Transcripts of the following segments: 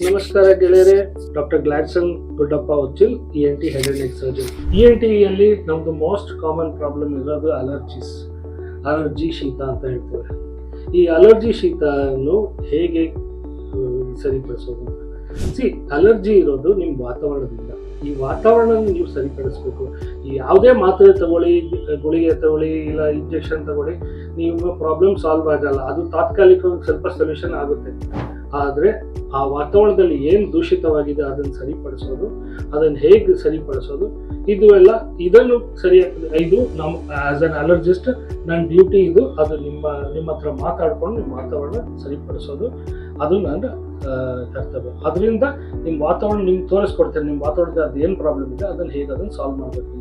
ನಮಸ್ಕಾರ ಗೆಳೆಯರೆ doctor Gladson Guddappa Uchil E N T head and surgeon E N ಟಿಯಲ್ಲಿ ನಮ್ದು most common problem ಇರೋದು allergies allergy ಶೀತ ಅಂತ ಹೇಳ್ತೇವೆ. ಈ ಅಲರ್ಜಿ ಶೀತವನ್ನು ಹೇಗೆ ಸರಿಪಡಿಸೋದು? ಸಿ ಅಲರ್ಜಿ ಇರೋದು ನಿಮ್ಮ ವಾತಾವರಣದಿಂದ. ಈ ವಾತಾವರಣ ನೀವು ಸರಿಪಡಿಸ್ಬೇಕು. ಯಾವುದೇ ಮಾತ್ರೆ ತಗೊಳ್ಳಿ, ಗುಳಿಗೆ ತಗೊಳ್ಳಿ, ಇಲ್ಲ ಇಂಜೆಕ್ಷನ್ ತಗೊಳ್ಳಿ ನಿಮ್ಮ ಪ್ರಾಬ್ಲಮ್ ಸಾಲ್ವ್ ಆಗಲ್ಲ. ಅದು ತಾತ್ಕಾಲಿಕವಾಗಿ ಸ್ವಲ್ಪ ಸೊಲ್ಯೂಷನ್ ಆಗುತ್ತೆ. ಆದರೆ ಆ ವಾತಾವರಣದಲ್ಲಿ ಏನು ದೂಷಿತವಾಗಿದೆ ಅದನ್ನು ಸರಿಪಡಿಸೋದು ಅದನ್ನು ಹೇಗೆ ಸರಿಪಡಿಸೋದು ಇದು ಎಲ್ಲ ಇದನ್ನು ಸರಿ ಇದು ನಮ್ಮ ಆಸ್ ಅನ್ ಅಲರ್ಜಿಸ್ಟ್ ನನ್ನ ಡ್ಯೂಟಿ ಇದು ಅದು ನಿಮ್ಮ ನಿಮ್ಮ ಹತ್ರ ಮಾತಾಡ್ಕೊಂಡು ನಿಮ್ಮ ವಾತಾವರಣ ಸರಿಪಡಿಸೋದು. ಅದು ನನ್ನ ಆ, ಕರ್ತವ್ಯ. ಅದರಿಂದ ನಿಮ್ಮ ವಾತಾವರಣ ನಿಮ್ಗೆ ತೋರಿಸ್ಕೊಡ್ತೇನೆ ನಿಮ್ಮ ವಾತಾವರಣದ ಅದು ಏನು ಪ್ರಾಬ್ಲಮ್ ಇದೆ ಅದನ್ನು ಹೇಗೆ ಅದನ್ನು ಸಾಲ್ವ್ ಮಾಡಬೇಕು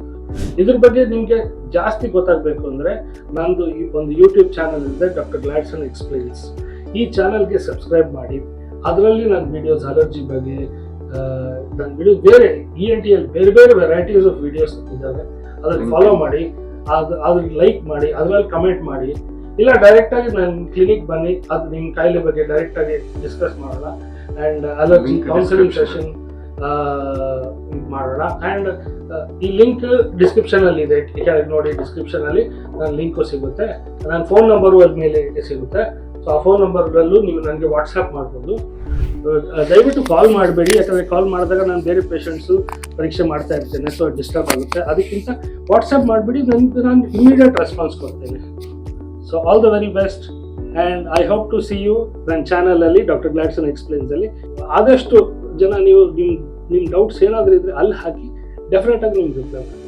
ಇದ್ರ ಬಗ್ಗೆ ನಿಮಗೆ ಜಾಸ್ತಿ ಗೊತ್ತಾಗಬೇಕು ಅಂದರೆ ನಂದು ಈ ಒಂದು ಯೂಟ್ಯೂಬ್ ಚಾನಲ್ ಇದೆ ಡಾಕ್ಟರ್ ಗ್ಲಾಡ್ಸನ್ ಎಕ್ಸ್ಪ್ಲೈನ್ಸ್ ಈ ಚಾನಲ್ಗೆ ಸಬ್ಸ್ಕ್ರೈಬ್ ಮಾಡಿ. ಅದರಲ್ಲಿ ನನ್ನ ವಿಡಿಯೋಸ್ ಅಲರ್ಜಿ ಬಗ್ಗೆ ನನ್ನ ವಿಡಿಯೋ ಬೇರೆ ಇ ಎನ್ ಟಿ ಎಲ್ ಬೇರೆ ಬೇರೆ ವೆರೈಟೀಸ್ ಆಫ್ ವಿಡಿಯೋಸ್ ಇದ್ದಾವೆ. ಅದನ್ನು ಫಾಲೋ ಮಾಡಿ ಅದು ಅದನ್ನ ಲೈಕ್ ಮಾಡಿ ಅದರಲ್ಲಿ ಕಮೆಂಟ್ ಮಾಡಿ. ಇಲ್ಲ ಡೈರೆಕ್ಟಾಗಿ ನನ್ನ ಕ್ಲಿನಿಕ್ ಬನ್ನಿ ಅದು ನಿಮ್ಮ ಕಾಯಿಲೆ ಬಗ್ಗೆ ಡೈರೆಕ್ಟಾಗಿ ಡಿಸ್ಕಸ್ ಮಾಡೋಣ. And allergy counselling. ಸೆಷನ್ ಮಾಡೋಣ. ಆ್ಯಂಡ್ ಈ ಲಿಂಕ್ ಡಿಸ್ಕ್ರಿಪ್ಷನಲ್ಲಿ ಇದೆ. ಕೆಳಗೆ ನೋಡಿ ಡಿಸ್ಕ್ರಿಪ್ಷನಲ್ಲಿ ನನ್ನ ಲಿಂಕು ಸಿಗುತ್ತೆ. ನನ್ನ ಫೋನ್ ನಂಬರು ಅದ ಮೇಲೆ ಸಿಗುತ್ತೆ. ಸೊ ಆ ಫೋನ್ ನಂಬರ್ಗಳಲ್ಲೂ ನೀವು ನನಗೆ ವಾಟ್ಸಪ್ ಮಾಡ್ಬೋದು. ದಯವಿಟ್ಟು ಕಾಲ್ ಮಾಡಬೇಡಿ, ಯಾಕಂದರೆ ಕಾಲ್ ಮಾಡಿದಾಗ ನಾನು ಬೇರೆ ಪೇಷಂಟ್ಸು ಪರೀಕ್ಷೆ ಮಾಡ್ತಾ ಇರ್ತೇನೆ ಸೊ ಡಿಸ್ಟರ್ಬ್ ಆಗುತ್ತೆ. ಅದಕ್ಕಿಂತ ವಾಟ್ಸಪ್ ಮಾಡಿಬಿಡಿ ನನಗೆ ನಾನು ಇಮಿಡಿಯೇಟ್ ರೆಸ್ಪಾನ್ಸ್ ಕೊಡ್ತೇನೆ. So all the very best and I hope to see you ನನ್ನ ಚಾನಲಲ್ಲಿ ಡಾಕ್ಟರ್ ಗ್ಲಾಡ್ಸನ್ ಎಕ್ಸ್ಪ್ಲೇನ್ಸಲ್ಲಿ ಆದಷ್ಟು ಜನ ನೀವು ನಿಮ್ಮ ನಿಮ್ಮ ಡೌಟ್ಸ್ ಏನಾದರೂ ಇದ್ದರೆ ಅಲ್ಲಿ ಹಾಕಿ ಡೆಫಿನೆಟಾಗಿ ನಿಮ್ಗೆ ಮಾಡ್ತೀನಿ